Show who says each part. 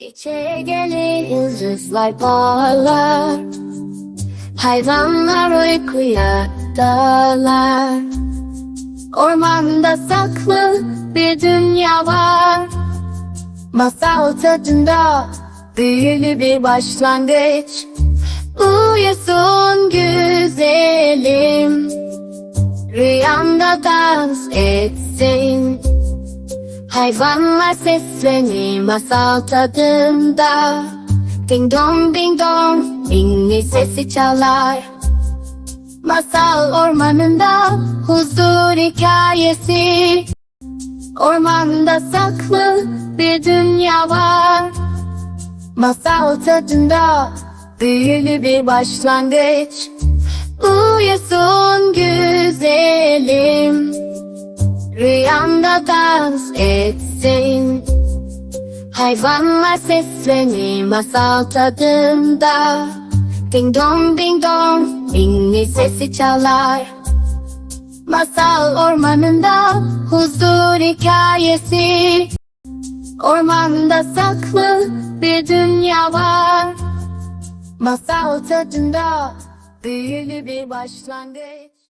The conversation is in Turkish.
Speaker 1: İçeri gelir yıldızlar parlar Hayvanlar uykuya dalar. Ormanda saklı bir dünya var. Masal tadında büyülü bir başlangıç. Uyusun güzelim. Rüyamda dans etsin Hayvanlar seslenir masal tadında. Ding dong ding dong Ninni sesi çalar. Masal ormanında huzur hikayesi. Ormanda saklı bir dünya var. Masal tadında büyülü bir başlangıç. Uyusun Rüyamda dans etsin. Hayvanlar seslenir masal tadında. Ding dong ding dong Ninni sesi çalar. Masal ormanında huzur hikayesi. Ormanda saklı bir dünya var. Masal tadında büyülü bir başlangıç